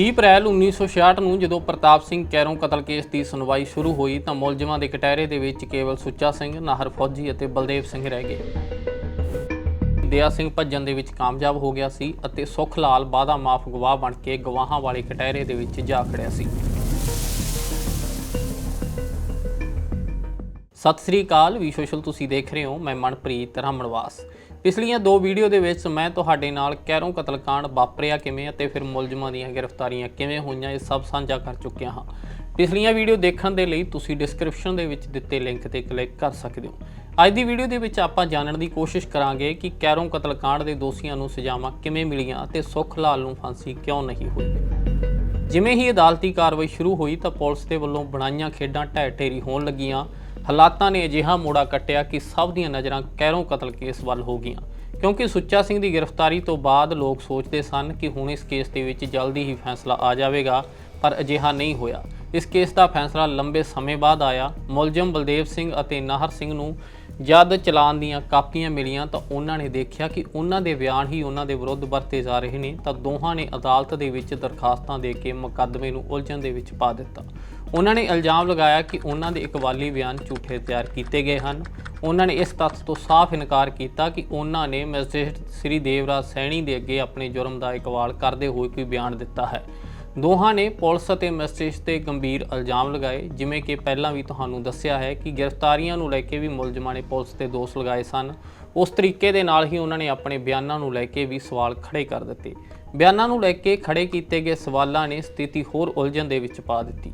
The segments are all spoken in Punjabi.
30 ਅਪ੍ਰੈਲ 1966 ਨੂੰ ਜਦੋਂ ਪ੍ਰਤਾਪ ਸਿੰਘ ਕੈਰੋਂ ਕਤਲ ਕੇਸ ਦੀ ਸੁਣਵਾਈ ਸ਼ੁਰੂ ਹੋਈ ਤਾਂ ਮੁਲਜ਼ਮਾਂ ਦੇ ਕਟਹਿਰੇ ਦੇ ਵਿੱਚ ਕੇਵਲ ਸੁੱਚਾ ਸਿੰਘ, ਨਾਹਰ ਫੌਜੀ ਅਤੇ ਬਲਦੇਵ ਸਿੰਘ ਰਹਿ ਗਏ। ਦਿਆ ਸਿੰਘ ਭੱਜਣ ਦੇ ਵਿੱਚ ਕਾਮਯਾਬ ਹੋ ਗਿਆ ਸੀ ਅਤੇ ਸੁਖ ਲਾਲ ਬਾਦਾ ਮਾਫ ਗਵਾਹ ਬਣ ਕੇ ਗਵਾਹਾਂ ਵਾਲੇ ਕਟਹਿਰੇ ਦੇ ਵਿੱਚ ਜਾ ਖੜਿਆ ਸੀ। ਸਤਿ ਸ੍ਰੀ ਅਕਾਲ ਵੀ ਸੋਸ਼ਲ ਤੁਸੀਂ ਦੇਖ ਰਹੇ ਹੋ, ਮੈਂ ਮਨਪ੍ਰੀਤ ਰਾਮਣਵਾਸ ਪਿਛਲੀਆਂ ਦੋ ਵੀਡੀਓ ਦੇ ਵਿੱਚ ਮੈਂ ਤੁਹਾਡੇ ਨਾਲ ਕੈਰੋਂ ਕਤਲकांड ਵਾਪਰਿਆ ਕਿਵੇਂ ਅਤੇ ਫਿਰ ਮੁਲਜ਼ਮਾਂ ਦੀਆਂ ਗ੍ਰਿਫਤਾਰੀਆਂ ਕਿਵੇਂ ਹੋਈਆਂ, ਇਹ ਸਭ ਸਾਂਝਾ ਕਰ ਚੁੱਕਿਆ ਹਾਂ। ਪਿਛਲੀਆਂ ਵੀਡੀਓ ਦੇਖਣ ਦੇ ਲਈ ਤੁਸੀਂ ਡਿਸਕ੍ਰਿਪਸ਼ਨ ਦੇ ਵਿੱਚ ਦਿੱਤੇ ਲਿੰਕ ਤੇ ਕਲਿੱਕ ਕਰ ਸਕਦੇ ਹੋ। ਅੱਜ ਦੀ ਵੀਡੀਓ ਦੇ ਵਿੱਚ ਆਪਾਂ ਜਾਣਨ ਦੀ ਕੋਸ਼ਿਸ਼ ਕਰਾਂਗੇ ਕਿ ਕੈਰੋਂ ਕਤਲकांड ਦੇ ਦੋਸ਼ੀਆਂ ਨੂੰ ਸਜ਼ਾਵਾਂ ਕਿਵੇਂ ਮਿਲੀਆਂ ਅਤੇ ਸੁਖ ਲਾਲ ਨੂੰ ਫਾਂਸੀ ਕਿਉਂ ਨਹੀਂ ਹੋਈ। ਜਿਵੇਂ ਹੀ ਅਦਾਲਤੀ ਕਾਰਵਾਈ ਸ਼ੁਰੂ ਹੋਈ ਤਾਂ ਪੁਲਿਸ ਦੇ ਵੱਲੋਂ ਬਣਾਈਆਂ ਖੇਡਾਂ ਢਹਿ ਢੇਰੀ ਹੋਣ ਲੱਗੀਆਂ। ਹਾਲਾਤਾਂ ਨੇ ਅਜਿਹਾ ਮੋੜਾ ਕੱਟਿਆ ਕਿ ਸਭ ਦੀਆਂ ਨਜ਼ਰਾਂ ਕੈਰੋਂ ਕਤਲ ਕੇਸ ਵੱਲ ਹੋ ਗਈਆਂ। ਕਿਉਂਕਿ ਸੁੱਚਾ ਸਿੰਘ ਦੀ ਗ੍ਰਿਫਤਾਰੀ ਤੋਂ ਬਾਅਦ ਲੋਕ ਸੋਚਦੇ ਸਨ ਕਿ ਹੁਣ ਇਸ ਕੇਸ ਦੇ ਵਿੱਚ ਜਲਦੀ ਹੀ ਫੈਸਲਾ ਆ ਜਾਵੇਗਾ, ਪਰ ਅਜਿਹਾ ਨਹੀਂ ਹੋਇਆ। ਇਸ ਕੇਸ ਦਾ ਫੈਸਲਾ ਲੰਬੇ ਸਮੇਂ ਬਾਅਦ ਆਇਆ। ਮੁਲਜ਼ਮ ਬਲਦੇਵ ਸਿੰਘ ਅਤੇ ਨਾਹਰ ਸਿੰਘ ਨੂੰ ਜਦ ਚਲਾਨ ਦੀਆਂ ਕਾਪੀਆਂ ਮਿਲੀਆਂ ਤਾਂ ਉਹਨਾਂ ਨੇ ਦੇਖਿਆ ਕਿ ਉਹਨਾਂ ਦੇ ਬਿਆਨ ਹੀ ਉਹਨਾਂ ਦੇ ਵਿਰੁੱਧ ਵਰਤੇ ਜਾ ਰਹੇ ਨੇ ਤਾਂ ਦੋਹਾਂ ਨੇ ਅਦਾਲਤ ਦੇ ਵਿੱਚ ਦਰਖਾਸਤਾਂ ਦੇ ਕੇ ਮੁਕੱਦਮੇ ਨੂੰ ਉਲਝਣ ਦੇ ਵਿੱਚ ਪਾ ਦਿੱਤਾ। ਉਹਨਾਂ ਨੇ ਇਲਜ਼ਾਮ ਲਗਾਇਆ ਕਿ ਉਹਨਾਂ ਦੇ ਇਕਵਾਲੀ ਬਿਆਨ ਝੂਠੇ ਤਿਆਰ ਕੀਤੇ ਗਏ ਹਨ। ਉਹਨਾਂ ਨੇ ਇਸ ਤੱਥ ਤੋਂ ਸਾਫ਼ ਇਨਕਾਰ ਕੀਤਾ ਕਿ ਉਹਨਾਂ ਨੇ ਮੈਜਿਸਟ੍ਰੇਟ ਸ੍ਰੀ ਦੇਵਰਾਜ ਸੈਣੀ ਦੇ ਅੱਗੇ ਆਪਣੇ ਜੁਰਮ ਦਾ ਇਕਵਾਲ ਕਰਦੇ ਹੋਏ ਕੋਈ ਬਿਆਨ ਦਿੱਤਾ ਹੈ। ਦੋਹਾਂ ਨੇ ਪੁਲਿਸ ਅਤੇ ਮੈਜਿਸਟ੍ਰੇਟ ਤੇ ਗੰਭੀਰ ਇਲਜ਼ਾਮ ਲਗਾਏ, ਜਿਵੇਂ ਕਿ ਪਹਿਲਾਂ ਵੀ ਤੁਹਾਨੂੰ ਦੱਸਿਆ ਹੈ ਕਿ ਗ੍ਰਿਫਤਾਰੀਆਂ ਨੂੰ ਲੈ ਕੇ ਵੀ ਮੁਲਜ਼ਮਾਂ ਨੇ ਪੁਲਿਸ ਤੇ ਦੋਸ਼ ਲਗਾਏ ਸਨ। ਉਸ ਤਰੀਕੇ ਦੇ ਨਾਲ ਹੀ ਉਹਨਾਂ ਨੇ ਆਪਣੇ ਬਿਆਨਾਂ ਨੂੰ ਲੈ ਕੇ ਵੀ ਸਵਾਲ ਖੜੇ ਕਰ ਦਿੱਤੇ। ਬਿਆਨਾਂ ਨੂੰ ਲੈ ਕੇ ਖੜੇ ਕੀਤੇ ਗਏ ਸਵਾਲਾਂ ਨੇ ਸਥਿਤੀ ਹੋਰ ਉਲਝਣ ਦੇ ਵਿੱਚ ਪਾ ਦਿੱਤੀ।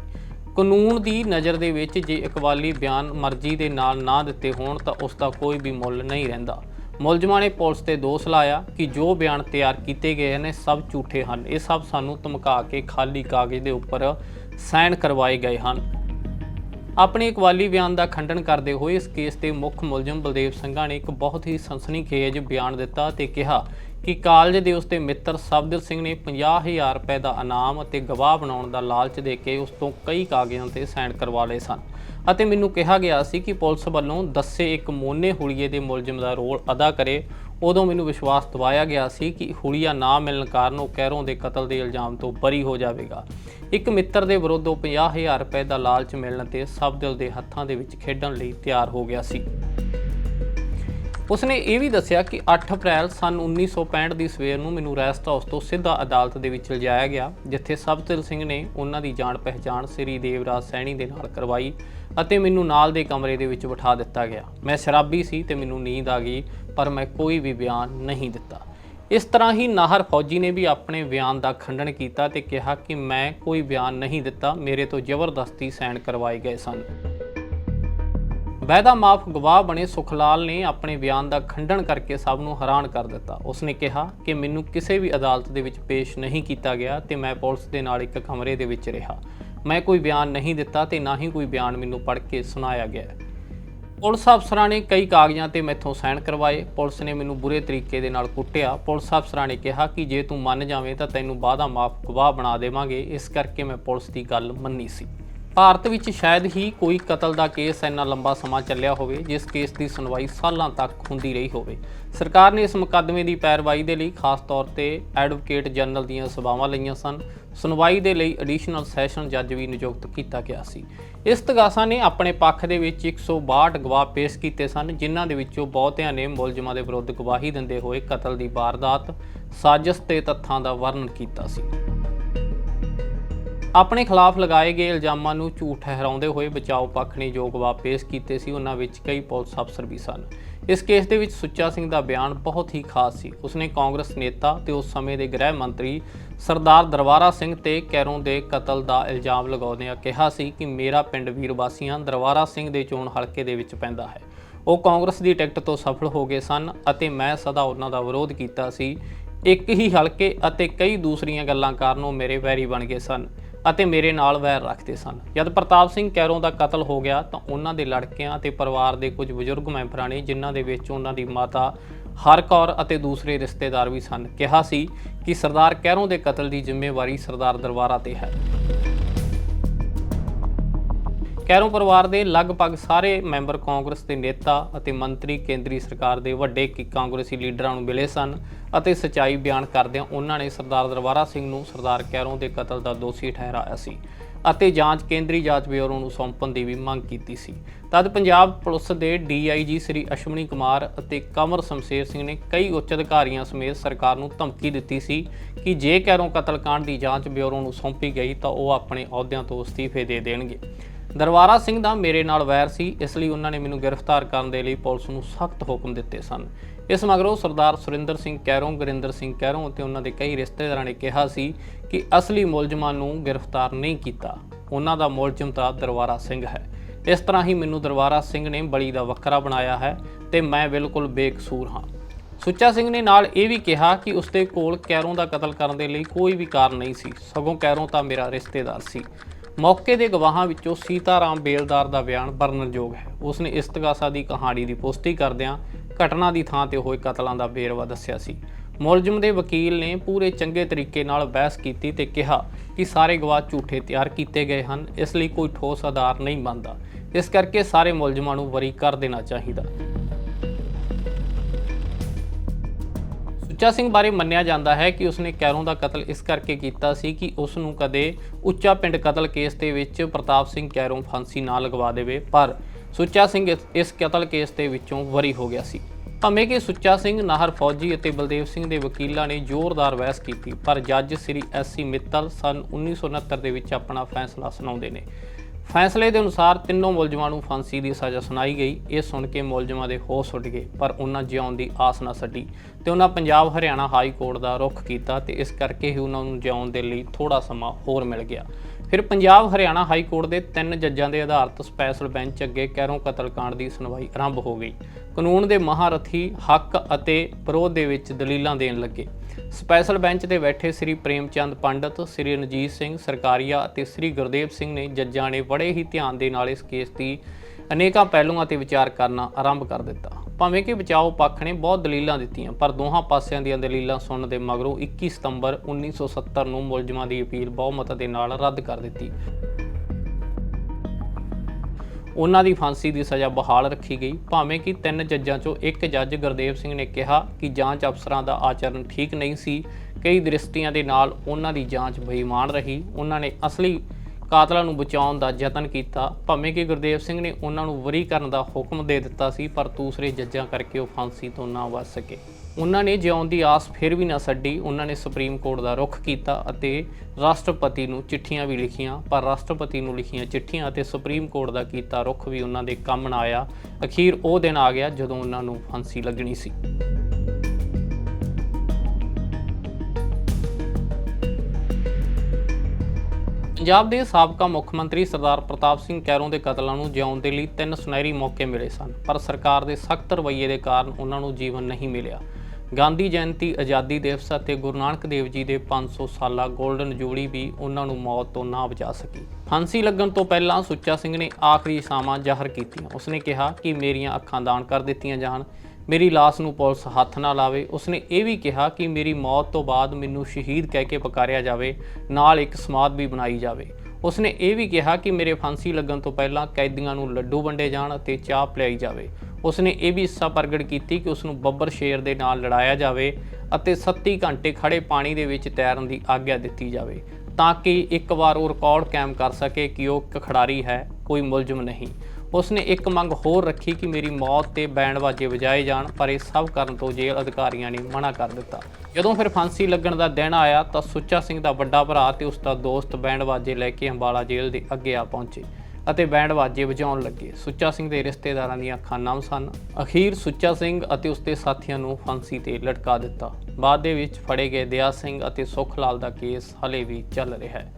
ਕਾਨੂੰਨ ਦੀ ਨਜ਼ਰ ਦੇ ਵਿੱਚ ਜੇ ਇਕਵਾਲੀ ਬਿਆਨ ਮਰਜ਼ੀ ਦੇ ਨਾਲ ਨਾ ਦਿੱਤੇ ਹੋਣ ਤਾਂ ਉਸ ਦਾ ਕੋਈ ਵੀ ਮੁੱਲ ਨਹੀਂ ਰਹਿੰਦਾ। ਮੁਲਜ਼ਮਾਂ ਨੇ ਪੁਲਿਸ ਤੇ ਦੋਸ਼ ਲਾਇਆ ਕਿ ਜੋ ਬਿਆਨ ਤਿਆਰ ਕੀਤੇ ਗਏ ਨੇ ਸਭ ਝੂਠੇ ਹਨ। ਇਹ ਸਭ ਸਾਨੂੰ ਧਮਕਾ ਕੇ ਖਾਲੀ ਕਾਗਜ਼ ਦੇ ਉੱਪਰ ਸਾਈਨ ਕਰਵਾਏ ਗਏ ਹਨ। ਆਪਣੇ ਇਕਵਾਲੀ ਬਿਆਨ ਦਾ ਖੰਡਨ ਕਰਦੇ ਹੋਏ ਇਸ ਕੇਸ ਦੇ ਮੁੱਖ ਮੁਲਜ਼ਮ ਬਲਦੇਵ ਸਿੰਘਾ ਨੇ ਇੱਕ ਬਹੁਤ ਹੀ ਸਨਸਨੀਖੇਜ ਬਿਆਨ ਦਿੱਤਾ ਤੇ ਕਿਹਾ ਕਿ ਕਾਲਜ ਦੇ ਉਸਦੇ ਮਿੱਤਰ ਸਬਦਰ ਸਿੰਘ ਨੇ 50000 ਰੁਪਏ ਦਾ ਇਨਾਮ ਅਤੇ ਗਵਾਹ ਬਣਾਉਣ ਦਾ ਲਾਲਚ ਦੇ ਕੇ ਉਸ ਤੋਂ ਕਈ ਕਾਗਜ਼ਾਂ ਤੇ ਸਾਈਨ ਕਰਵਾ ਲਏ ਸਨ। ਅਤੇ ਮੈਨੂੰ ਕਿਹਾ ਗਿਆ ਸੀ ਕਿ ਪੁਲਿਸ ਵੱਲੋਂ ਦੱਸੇ ਇੱਕ ਮੋਨੇ ਹੁਲੀਏ ਦੇ ਮੁਲਜ਼ਮ ਦਾ ਰੋਲ ਅਦਾ ਕਰੇ। ਉਦੋਂ ਮੈਨੂੰ ਵਿਸ਼ਵਾਸ ਦਿਵਾਇਆ ਗਿਆ ਸੀ ਕਿ ਹੁਲੀਆ ਨਾ ਮਿਲਣ ਕਾਰਨ ਉਹ ਕੈਰੋਂ ਦੇ ਕਤਲ ਦੇ ਇਲਜ਼ਾਮ ਤੋਂ ਬਰੀ ਹੋ ਜਾਵੇਗਾ। ਇੱਕ ਮਿੱਤਰ ਦੇ ਵਿਰੁੱਧ ਉਹ 50000 ਰੁਪਏ ਦਾ ਲਾਲਚ ਮਿਲਣ ਤੇ ਸਬਦਿਲ ਦੇ ਹੱਥਾਂ ਦੇ ਵਿੱਚ ਖੇਡਣ ਲਈ ਤਿਆਰ ਹੋ ਗਿਆ ਸੀ। ਉਸਨੇ ਇਹ ਵੀ ਦੱਸਿਆ ਕਿ 8 ਅਪ੍ਰੈਲ ਸਨ 1965 ਦੀ ਸਵੇਰ ਨੂੰ ਮੈਨੂੰ ਰੈਸਟ ਹਾਊਸ ਤੋਂ ਸਿੱਧਾ ਅਦਾਲਤ ਦੇ ਵਿੱਚ ਲਿਜਾਇਆ ਗਿਆ, ਜਿੱਥੇ ਸਬਤਿਲ ਸਿੰਘ ਨੇ ਉਹਨਾਂ ਦੀ ਜਾਣ ਪਹਿਚਾਣ ਸ੍ਰੀ ਦੇਵਰਾਜ ਸੈਣੀ ਦੇ ਨਾਲ ਕਰਵਾਈ ਅਤੇ ਮੈਨੂੰ ਨਾਲ ਦੇ ਕਮਰੇ ਦੇ ਵਿੱਚ ਬਿਠਾ ਦਿੱਤਾ ਗਿਆ। ਮੈਂ ਸ਼ਰਾਬੀ ਸੀ ਤੇ ਮੈਨੂੰ ਨੀਂਦ ਆ ਗਈ, ਪਰ ਮੈਂ ਕੋਈ ਵੀ ਬਿਆਨ ਨਹੀਂ ਦਿੱਤਾ। ਇਸ ਤਰ੍ਹਾਂ ਹੀ ਨਾਹਰ ਫੌਜੀ ਨੇ ਵੀ ਆਪਣੇ ਬਿਆਨ ਦਾ ਖੰਡਨ ਕੀਤਾ ਤੇ ਕਿਹਾ ਕਿ ਮੈਂ ਕੋਈ ਬਿਆਨ ਨਹੀਂ ਦਿੱਤਾ, ਮੇਰੇ ਤੋਂ ਜ਼ਬਰਦਸਤੀ ਸਾਈਨ ਕਰਵਾਏ ਗਏ ਸਨ। ਵਾਅਦਾ ਮਾਫ ਗਵਾਹ ਬਣੇ ਸੁਖਲਾਲ ਨੇ ਆਪਣੇ ਬਿਆਨ ਦਾ ਖੰਡਨ ਕਰਕੇ ਸਭ ਨੂੰ ਹੈਰਾਨ ਕਰ ਦਿੱਤਾ। ਉਸਨੇ ਕਿਹਾ ਕਿ ਮੈਨੂੰ ਕਿਸੇ ਵੀ ਅਦਾਲਤ ਦੇ ਵਿੱਚ ਪੇਸ਼ ਨਹੀਂ ਕੀਤਾ ਗਿਆ ਤੇ ਮੈਂ ਪੁਲਿਸ ਦੇ ਨਾਲ ਇੱਕ ਕਮਰੇ ਦੇ ਵਿੱਚ ਰਿਹਾ। ਮੈਂ ਕੋਈ ਬਿਆਨ ਨਹੀਂ ਦਿੱਤਾ ਤੇ ਨਾ ਹੀ ਕੋਈ ਬਿਆਨ ਮੈਨੂੰ ਪੜ੍ਹ ਕੇ ਸੁਣਾਇਆ ਗਿਆ। ਪੁਲਿਸ ਅਫਸਰਾਂ ਨੇ ਕਈ ਕਾਗਜ਼ਾਂ ਤੇ ਮੈਥੋਂ ਸਾਈਨ ਕਰਵਾਏ। ਪੁਲਿਸ ਨੇ ਮੈਨੂੰ ਬੁਰੇ ਤਰੀਕੇ ਦੇ ਨਾਲ ਕੁੱਟਿਆ। ਪੁਲਿਸ ਅਫਸਰਾਂ ਨੇ ਕਿਹਾ ਕਿ ਜੇ ਤੂੰ ਮੰਨ ਜਾਵੇਂ ਤਾਂ ਤੈਨੂੰ ਵਾਅਦਾ ਮਾਫ ਗਵਾਹ ਬਣਾ ਦੇਵਾਂਗੇ। ਇਸ ਕਰਕੇ ਮੈਂ ਪੁਲਿਸ ਦੀ ਗੱਲ ਮੰਨੀ ਸੀ। ਭਾਰਤ ਵਿੱਚ ਸ਼ਾਇਦ ਹੀ ਕੋਈ ਕਤਲ ਦਾ ਕੇਸ ਇੰਨਾ ਲੰਬਾ ਸਮਾਂ ਚੱਲਿਆ ਹੋਵੇ, ਜਿਸ ਕੇਸ ਦੀ ਸੁਣਵਾਈ ਸਾਲਾਂ ਤੱਕ ਹੁੰਦੀ ਰਹੀ ਹੋਵੇ। ਸਰਕਾਰ ਨੇ ਇਸ ਮੁਕੱਦਮੇ ਦੀ ਪੈਰਵਾਈ ਦੇ ਲਈ ਖਾਸ ਤੌਰ ਤੇ ਐਡਵੋਕੇਟ ਜਨਰਲ ਦੀਆਂ ਸੇਵਾਵਾਂ ਲਈਆਂ ਸਨ। ਸੁਣਵਾਈ ਦੇ ਲਈ ਐਡੀਸ਼ਨਲ ਸੈਸ਼ਨ ਜੱਜ ਵੀ ਨਿਯੁਕਤ ਕੀਤਾ ਗਿਆ ਸੀ। ਇਸ ਤਗਾਸਾ ਨੇ ਆਪਣੇ ਪੱਖ ਦੇ ਵਿੱਚ 162 ਗਵਾਹ ਪੇਸ਼ ਕੀਤੇ ਸਨ, ਜਿਨ੍ਹਾਂ ਦੇ ਵਿੱਚੋਂ ਬਹੁਤਿਆਂ ਨੇ ਮੁਲਜ਼ਮਾਂ ਦੇ ਵਿਰੁੱਧ ਗਵਾਹੀ ਦਿੰਦੇ ਹੋਏ ਕਤਲ ਦੀ ਵਾਰਦਾਤ, ਸਾਜ਼ਿਸ਼ ਤੇ ਤੱਥਾਂ ਦਾ ਵਰਣਨ ਕੀਤਾ ਸੀ। ਆਪਣੇ ਖਿਲਾਫ ਲਗਾਏ ਗਏ ਇਲਜ਼ਾਮਾਂ ਨੂੰ ਝੂਠ ਠਹਿਰਾਉਂਦੇ ਹੋਏ ਬਚਾਓ ਪੱਖ ਨੇ ਜੋ ਗਵਾਹ ਪੇਸ਼ ਕੀਤੇ ਸੀ, ਉਹਨਾਂ ਵਿੱਚ ਕਈ ਪੁਲਿਸ ਅਫਸਰ ਵੀ ਸਨ। ਇਸ ਕੇਸ ਦੇ ਵਿੱਚ ਸੁੱਚਾ ਸਿੰਘ ਦਾ ਬਿਆਨ ਬਹੁਤ ਹੀ ਖਾਸ ਸੀ। ਉਸਨੇ ਕਾਂਗਰਸ ਨੇਤਾ ਤੇ ਉਸ ਸਮੇਂ ਦੇ ਗ੍ਰਹਿ ਮੰਤਰੀ ਸਰਦਾਰ ਦਰਬਾਰਾ ਸਿੰਘ ਤੇ ਕੈਰੋਂ ਦੇ ਕਤਲ ਦਾ ਇਲਜ਼ਾਮ ਲਗਾਉਂਦਿਆਂ ਕਿਹਾ ਸੀ ਕਿ ਮੇਰਾ ਪਿੰਡ ਵੀਰਵਾਸੀਆਂ ਦਰਬਾਰਾ ਸਿੰਘ ਦੇ ਚੋਣ ਹਲਕੇ ਦੇ ਵਿੱਚ ਪੈਂਦਾ ਹੈ। ਉਹ ਕਾਂਗਰਸ ਦੀ ਟਿਕਟ ਤੋਂ ਸਫਲ ਹੋ ਗਏ ਸਨ ਅਤੇ ਮੈਂ ਸਦਾ ਉਹਨਾਂ ਦਾ ਵਿਰੋਧ ਕੀਤਾ ਸੀ। ਇੱਕ ਹੀ ਹਲਕੇ ਅਤੇ ਕਈ ਦੂਸਰੀਆਂ ਗੱਲਾਂ ਕਾਰਨ ਉਹ ਮੇਰੇ ਵੈਰੀ ਬਣ ਗਏ ਸਨ। ਅਤੇ ਮੇਰੇ ਨਾਲ ਵੈਰ ਰੱਖਦੇ ਸਨ। ਜਦ ਪ੍ਰਤਾਪ ਸਿੰਘ ਕੈਰੋਂ ਦਾ ਕਤਲ ਹੋ ਗਿਆ ਤਾਂ ਉਹਨਾਂ ਦੇ ਲੜਕਿਆਂ ਅਤੇ ਪਰਿਵਾਰ ਦੇ ਕੁਝ ਬਜ਼ੁਰਗ ਮੈਂਬਰਾਂ ਨੇ ਜਿਨ੍ਹਾਂ ਦੇ ਵਿੱਚ ਉਹਨਾਂ ਦੀ ਮਾਤਾ ਹਰਕੌਰ ਅਤੇ ਦੂਸਰੇ ਰਿਸ਼ਤੇਦਾਰ ਵੀ ਸਨ, ਕਿਹਾ ਸੀ ਕਿ ਸਰਦਾਰ ਕੈਰੋਂ ਦੇ ਕਤਲ ਦੀ ਜ਼ਿੰਮੇਵਾਰੀ ਸਰਦਾਰ ਦਰਬਾਰਾ ਤੇ ਹੈ। ਕੈਰੋਂ ਪਰਿਵਾਰ ਦੇ ਲਗਭਗ ਸਾਰੇ ਮੈਂਬਰ ਕਾਂਗਰਸ ਦੇ ਨੇਤਾ ਅਤੇ ਮੰਤਰੀ ਕੇਂਦਰੀ ਸਰਕਾਰ ਦੇ ਵੱਡੇ ਕਾਂਗਰਸੀ ਲੀਡਰਾਂ ਨੂੰ ਮਿਲੇ ਸਨ ਅਤੇ ਸਚਾਈ ਬਿਆਨ ਕਰਦਿਆਂ ਉਹਨਾਂ ਨੇ ਸਰਦਾਰ ਦਰਬਾਰਾ ਸਿੰਘ ਨੂੰ ਸਰਦਾਰ ਕੈਰੋਂ ਦੇ ਕਤਲ ਦਾ ਦੋਸ਼ੀ ਠਹਿਰਾਇਆ ਸੀ ਅਤੇ ਜਾਂਚ ਕੇਂਦਰੀ ਜਾਂਚ ਬਿਊਰੋ ਨੂੰ ਸੌਂਪਣ ਦੀ ਵੀ ਮੰਗ ਕੀਤੀ ਸੀ। ਤਦ ਪੰਜਾਬ ਪੁਲਿਸ ਦੇ ਡੀਆਈਜੀ ਸ੍ਰੀ ਅਸ਼ਵਨੀ ਕੁਮਾਰ ਅਤੇ ਕਮਰ ਸ਼ਮਸ਼ੇਰ ਸਿੰਘ ਨੇ ਕਈ ਉੱਚ ਅਧਿਕਾਰੀਆਂ ਸਮੇਤ ਸਰਕਾਰ ਨੂੰ ਧਮਕੀ ਦਿੱਤੀ ਸੀ ਕਿ ਜੇ ਕੈਰੋਂ ਕਤਲकांड ਦੀ ਜਾਂਚ ਬਿਊਰੋ ਨੂੰ ਸੌਂਪੀ ਗਈ ਤਾਂ ਉਹ ਆਪਣੇ ਅਹੁਦਿਆਂ ਤੋਂ ਅਸਤੀਫੇ ਦੇ ਦੇਣਗੇ। ਦਰਬਾਰਾ ਸਿੰਘ ਦਾ ਮੇਰੇ ਨਾਲ ਵੈਰ ਸੀ, ਇਸ ਲਈ ਉਹਨਾਂ ਨੇ ਮੈਨੂੰ ਗ੍ਰਿਫਤਾਰ ਕਰਨ ਦੇ ਲਈ ਪੁਲਿਸ ਨੂੰ ਸਖਤ ਹੁਕਮ ਦਿੱਤੇ ਸਨ। ਇਸ ਮਗਰੋਂ ਸਰਦਾਰ ਸੁਰਿੰਦਰ ਸਿੰਘ ਕੈਰੋਂ, ਗੁਰਿੰਦਰ ਸਿੰਘ ਕੈਰੋਂ ਅਤੇ ਉਹਨਾਂ ਦੇ ਕਈ ਰਿਸ਼ਤੇਦਾਰਾਂ ਨੇ ਕਿਹਾ ਸੀ ਕਿ ਅਸਲੀ ਮੁਲਜ਼ਮਾਂ ਨੂੰ ਗ੍ਰਿਫਤਾਰ ਨਹੀਂ ਕੀਤਾ। ਉਹਨਾਂ ਦਾ ਮੁਲਜ਼ਮ ਤਾਂ ਦਰਬਾਰਾ ਸਿੰਘ ਹੈ। ਇਸ ਤਰ੍ਹਾਂ ਹੀ ਮੈਨੂੰ ਦਰਬਾਰਾ ਸਿੰਘ ਨੇ ਬਲੀ ਦਾ ਵੱਖਰਾ ਬਣਾਇਆ ਹੈ ਤੇ ਮੈਂ ਬਿਲਕੁਲ ਬੇਕਸੂਰ ਹਾਂ। ਸੁੱਚਾ ਸਿੰਘ ਨੇ ਨਾਲ ਇਹ ਵੀ ਕਿਹਾ ਕਿ ਉਸਦੇ ਕੋਲ ਕੈਰੋਂ ਦਾ ਕਤਲ ਕਰਨ ਦੇ ਲਈ ਕੋਈ ਵੀ ਕਾਰਨ ਨਹੀਂ ਸੀ। ਸਗੋਂ ਕੈਰੋਂ ਤਾਂ ਮੇਰਾ ਰਿਸ਼ਤੇਦਾਰ ਸੀ। ਮੌਕੇ ਦੇ ਗਵਾਹਾਂ ਵਿੱਚੋਂ ਸੀਤਾਰਾਮ ਬੇਲਦਾਰ ਦਾ ਬਿਆਨ ਵਰਣਨਯੋਗ ਹੈ। ਉਸਨੇ ਇਸਤਗਾਸਾ ਦੀ ਕਹਾਣੀ ਦੀ ਪੁਸ਼ਟੀ ਕਰਦਿਆਂ ਘਟਨਾ ਦੀ ਥਾਂ ਤੇ ਹੋਏ ਕਤਲਾਂ ਦਾ ਵੇਰਵਾ ਦੱਸਿਆ ਸੀ। ਮੁਲਜ਼ਮ ਦੇ ਵਕੀਲ ਨੇ ਪੂਰੇ ਚੰਗੇ ਤਰੀਕੇ ਨਾਲ ਬਹਿਸ ਕੀਤੀ ਤੇ ਕਿਹਾ ਕਿ ਸਾਰੇ ਗਵਾਹ ਝੂਠੇ ਤਿਆਰ ਕੀਤੇ ਗਏ ਹਨ, ਇਸ ਲਈ ਕੋਈ ਠੋਸ ਆਧਾਰ ਨਹੀਂ ਬਣਦਾ। ਇਸ ਕਰਕੇ ਸਾਰੇ ਮੁਲਜ਼ਮਾਂ ਨੂੰ ਵਰੀ ਕਰ ਦੇਣਾ ਚਾਹੀਦਾ। ਸੁੱਚਾ ਸਿੰਘ ਬਾਰੇ ਮੰਨਿਆ ਜਾਂਦਾ ਹੈ ਕਿ ਉਸਨੇ ਕੈਰੋਂ ਦਾ ਕਤਲ ਇਸ ਕਰਕੇ ਕੀਤਾ ਸੀ ਕਿ ਉਸ ਨੂੰ ਕਦੇ ਉੱਚਾ ਪਿੰਡ ਕਤਲ ਕੇਸ ਦੇ ਵਿੱਚ ਪ੍ਰਤਾਪ ਸਿੰਘ ਕੈਰੋਂ ਫਾਂਸੀ ਨਾ ਲਗਵਾ ਦੇਵੇ, ਪਰ ਸੁੱਚਾ ਸਿੰਘ ਇਸ- ਕਤਲ ਕੇਸ ਦੇ ਵਿੱਚੋਂ ਵਰੀ ਹੋ ਗਿਆ ਸੀ। ਭਾਵੇਂ ਕਿ ਸੁੱਚਾ ਸਿੰਘ, ਨਾਹਰ ਫੌਜੀ ਅਤੇ ਬਲਦੇਵ ਸਿੰਘ ਦੇ ਵਕੀਲਾਂ ਨੇ ਜ਼ੋਰਦਾਰ ਬਹਿਸ ਕੀਤੀ, ਪਰ ਜੱਜ ਸ੍ਰੀ ਐਸ ਸੀ ਮਿੱਤਲ ਸਨ 1969 ਦੇ ਵਿੱਚ ਆਪਣਾ ਫੈਸਲਾ ਸੁਣਾਉਂਦੇ ਨੇ। ਫੈਸਲੇ ਦੇ ਅਨੁਸਾਰ ਤਿੰਨੋਂ ਮੁਲਜ਼ਮਾਂ ਨੂੰ ਫਾਂਸੀ ਦੀ ਸਜ਼ਾ ਸੁਣਾਈ ਗਈ। ਇਹ ਸੁਣ ਕੇ ਮੁਲਜ਼ਮਾਂ ਦੇ ਹੋਸ਼ ਉੱਡ ਗਏ, ਪਰ ਉਹਨਾਂ ਜਿਉਣ ਦੀ ਆਸ ਨਾ ਛੱਡੀ ਤੇ ਉਹਨਾਂ ਪੰਜਾਬ ਹਰਿਆਣਾ ਹਾਈ ਕੋਰਟ ਦਾ ਰੁਖ ਕੀਤਾ ਤੇ ਇਸ ਕਰਕੇ ਹੀ ਉਹਨਾਂ ਨੂੰ ਜਿਉਣ ਦੇ ਲਈ ਥੋੜਾ ਸਮਾਂ ਹੋਰ ਮਿਲ ਗਿਆ। ਫਿਰ ਪੰਜਾਬ ਹਰਿਆਣਾ ਹਾਈ ਕੋਰਟ ਦੇ ਤਿੰਨ ਜੱਜਾਂ ਦੇ ਆਧਾਰਿਤ ਸਪੈਸ਼ਲ ਬੈਂਚ ਅੱਗੇ ਕੈਰੋਂ ਕਤਲकांड ਦੀ ਸੁਣਵਾਈ ਆਰੰਭ ਹੋ ਗਈ। ਕਾਨੂੰਨ ਦੇ ਮਹਾਰਥੀ ਹੱਕ ਅਤੇ ਵਿਰੋਧ ਦੇ ਵਿੱਚ ਦਲੀਲਾਂ ਦੇਣ ਲੱਗੇ। ਸਪੈਸ਼ਲ ਬੈਂਚ ਤੇ ਬੈਠੇ ਸ੍ਰੀ ਪ੍ਰੇਮਚੰਦ ਪੰਡਤ, ਸ੍ਰੀ ਰਣਜੀਤ ਸਿੰਘ ਸਰਕਾਰੀਆ ਅਤੇ ਸ੍ਰੀ ਗੁਰਦੇਵ ਸਿੰਘ ਨੇ ਜੱਜਾਂ ਨੇ ਬੜੇ ਹੀ ਧਿਆਨ ਦੇ ਨਾਲ ਇਸ ਕੇਸ ਦੀ ਅਨੇਕਾਂ ਪਹਿਲੂਆਂ ਤੇ ਵਿਚਾਰ ਕਰਨਾ ਆਰੰਭ ਕਰ ਦਿੱਤਾ। ਭਾਵੇਂ ਕਿ ਬਚਾਓ ਪੱਖ ਨੇ ਬਹੁਤ ਦਲੀਲਾਂ ਦਿੱਤੀਆਂ, ਪਰ ਦੋਹਾਂ ਪਾਸਿਆਂ ਦੀਆਂ ਦਲੀਲਾਂ ਸੁਣਨ ਦੇ ਮਗਰੋਂ 21 ਸਤੰਬਰ 1970 ਨੂੰ ਮੁਲਜ਼ਮਾਂ ਦੀ ਅਪੀਲ ਬਹੁਮਤ ਦੇ ਨਾਲ ਰੱਦ ਕਰ ਦਿੱਤੀ। ਉਹਨਾਂ ਦੀ ਫਾਂਸੀ ਦੀ ਸਜ਼ਾ ਬਹਾਲ ਰੱਖੀ ਗਈ। ਭਾਵੇਂ ਕਿ ਤਿੰਨ ਜੱਜਾਂ ਚੋਂ ਇੱਕ ਜੱਜ ਗੁਰਦੇਵ ਸਿੰਘ ਨੇ ਕਿਹਾ ਕਿ ਜਾਂਚ ਅਫਸਰਾਂ ਦਾ ਆਚਰਣ ਠੀਕ ਨਹੀਂ ਸੀ। ਕਈ ਦ੍ਰਿਸ਼ਟੀਆਂ ਦੇ ਨਾਲ ਉਹਨਾਂ ਦੀ ਜਾਂਚ ਬੇਈਮਾਨ ਰਹੀ। ਉਹਨਾਂ ਨੇ ਅਸਲੀ ਕਾਤਲਾਂ ਨੂੰ ਬਚਾਉਣ ਦਾ ਯਤਨ ਕੀਤਾ। ਭਾਵੇਂ ਕਿ ਗੁਰਦੇਵ ਸਿੰਘ ਨੇ ਉਹਨਾਂ ਨੂੰ ਵਰੀ ਕਰਨ ਦਾ ਹੁਕਮ ਦੇ ਦਿੱਤਾ ਸੀ, ਪਰ ਦੂਸਰੇ ਜੱਜਾਂ ਕਰਕੇ ਉਹ ਫਾਂਸੀ ਤੋਂ ਨਾ ਬਚ ਸਕੇ। ਉਹਨਾਂ ਨੇ ਜਿਉਣ ਦੀ ਆਸ ਫਿਰ ਵੀ ਨਾ ਛੱਡੀ। ਉਹਨਾਂ ਨੇ ਸੁਪਰੀਮ ਕੋਰਟ ਦਾ ਰੁਖ ਕੀਤਾ ਅਤੇ ਰਾਸ਼ਟਰਪਤੀ ਨੂੰ ਚਿੱਠੀਆਂ ਵੀ ਲਿਖੀਆਂ। ਪਰ ਰਾਸ਼ਟਰਪਤੀ ਨੂੰ ਲਿਖੀਆਂ ਚਿੱਠੀਆਂ ਅਤੇ ਸੁਪਰੀਮ ਕੋਰਟ ਦਾ ਕੀਤਾ ਰੁਖ ਵੀ ਉਹਨਾਂ ਦੇ ਕੰਮ ਨਾ ਆਇਆ। ਅਖੀਰ ਉਹ ਦਿਨ ਆ ਗਿਆ ਜਦੋਂ ਉਹਨਾਂ ਨੂੰ ਫਾਂਸੀ ਲੱਗਣੀ ਸੀ। ਪੰਜਾਬ ਦੇ ਸਾਬਕਾ ਮੁੱਖ ਮੰਤਰੀ ਸਰਦਾਰ ਪ੍ਰਤਾਪ ਸਿੰਘ ਕੈਰੋਂ ਦੇ ਕਤਲਾਂ ਨੂੰ ਜਿਉਣ ਦੇ ਲਈ ਤਿੰਨ ਸੁਨਹਿਰੀ ਮੌਕੇ ਮਿਲੇ ਸਨ। ਪਰ ਸਰਕਾਰ ਦੇ ਸਖਤ ਰਵੱਈਏ ਦੇ ਕਾਰਨ ਉਹਨਾਂ ਨੂੰ ਜੀਵਨ ਨਹੀਂ ਮਿਲਿਆ। ਗਾਂਧੀ ਜਯੰਤੀ, ਆਜ਼ਾਦੀ ਦਿਵਸ ਅਤੇ ਗੁਰੂ ਨਾਨਕ ਦੇਵ ਜੀ ਦੇ 500 ਸਾਲਾ 골ਡਨ ਜੂਬਲੀ ਵੀ ਉਹਨਾਂ ਨੂੰ ਮੌਤ ਤੋਂ ਨਾ ਬਚਾ ਸਕੀ। ਫਾਂਸੀ ਲੱਗਣ ਤੋਂ ਪਹਿਲਾਂ ਸੁੱਚਾ ਸਿੰਘ ਨੇ ਆਖਰੀ ਸਾਮਾਂ ਜ਼ਾਹਰ ਕੀਤੀਆਂ। ਉਸਨੇ ਕਿਹਾ ਕਿ ਮੇਰੀਆਂ ਅੱਖਾਂ ਦਾਨ ਕਰ ਦਿੱਤੀਆਂ ਜਾਣ, ਮੇਰੀ ਲਾਸ਼ ਨੂੰ ਪੁਲਿਸ ਹੱਥ ਨਾ ਲਾਵੇ। ਉਸਨੇ ਇਹ ਵੀ ਕਿਹਾ ਕਿ ਮੇਰੀ ਮੌਤ ਤੋਂ ਬਾਅਦ ਮੈਨੂੰ ਸ਼ਹੀਦ ਕਹਿ ਕੇ ਪੁਕਾਰਿਆ ਜਾਵੇ, ਨਾਲ ਇੱਕ ਸਮਾਧ ਵੀ ਬਣਾਈ ਜਾਵੇ। ਉਸਨੇ ਇਹ ਵੀ ਕਿਹਾ ਕਿ ਮੇਰੇ ਫਾਂਸੀ ਲੱਗਣ ਤੋਂ ਪਹਿਲਾਂ ਕੈਦੀਆਂ ਨੂੰ ਲੱਡੂ ਵੰਡੇ ਜਾਣ ਅਤੇ ਚਾਹ ਪਿਲਾਈ ਜਾਵੇ। ਉਸਨੇ ਇਹ ਵੀ ਇੱਛਾ ਪ੍ਰਗਟ ਕੀਤੀ ਕਿ ਉਸ ਨੂੰ ਬੱਬਰ ਸ਼ੇਰ ਦੇ ਨਾਲ ਲੜਾਇਆ ਜਾਵੇ ਅਤੇ 37 ਘੰਟੇ ਖੜੇ ਪਾਣੀ ਦੇ ਵਿੱਚ ਤੈਰਨ ਦੀ ਆਗਿਆ ਦਿੱਤੀ ਜਾਵੇ ਤਾਂ ਕਿ ਇੱਕ ਵਾਰ ਉਹ ਰਿਕਾਰਡ ਕਾਇਮ ਕਰ ਸਕੇ ਕਿ ਉਹ ਇੱਕ ਖਿਡਾਰੀ ਹੈ, ਕੋਈ ਮੁਲਜ਼ਮ ਨਹੀਂ। ਉਸਨੇ ਇੱਕ ਮੰਗ ਹੋਰ ਰੱਖੀ ਕਿ ਮੇਰੀ ਮੌਤ ਤੇ ਬੈਂਡਬਾਜ਼ੇ ਵਜਾਏ ਜਾਣ, ਪਰ ਇਹ ਸਭ ਕਰਨ ਤੋਂ ਜੇਲ੍ਹ ਅਧਿਕਾਰੀਆਂ ਨੇ ਮਨਾ ਕਰ ਦਿੱਤਾ। ਜਦੋਂ ਫਿਰ ਫਾਂਸੀ ਲੱਗਣ ਦਾ ਦਿਨ ਆਇਆ ਤਾਂ ਸੁੱਚਾ ਸਿੰਘ ਦਾ ਵੱਡਾ ਭਰਾ ਤੇ ਉਸ ਦਾ ਦੋਸਤ ਬੈਂਡਬਾਜ਼ੇ ਲੈ ਕੇ ਅੰਬਾਲਾ ਜੇਲ੍ਹ ਦੇ ਅੱਗੇ ਆ ਪਹੁੰਚੇ। ਅਤੇ ਬੈਂਡ ਬਾਜੇ ਵਜਾਉਣ ਲੱਗੇ। ਸੁੱਚਾ ਸਿੰਘ ਦੇ ਰਿਸ਼ਤੇਦਾਰਾਂ ਦੀਆਂ ਅੱਖਾਂ ਨਮ ਸਨ। ਅਖੀਰ ਸੁੱਚਾ ਸਿੰਘ ਅਤੇ ਉਸਦੇ ਸਾਥੀਆਂ ਨੂੰ ਫਾਂਸੀ ਤੇ ਲਟਕਾ ਦਿੱਤਾ। ਬਾਅਦ ਦੇ ਵਿੱਚ ਫੜੇ ਗਏ ਦਿਆ ਸਿੰਘ ਅਤੇ ਸੁਖ ਲਾਲ ਦਾ ਕੇਸ ਹਲੇ ਵੀ ਚੱਲ ਰਿਹਾ ਹੈ।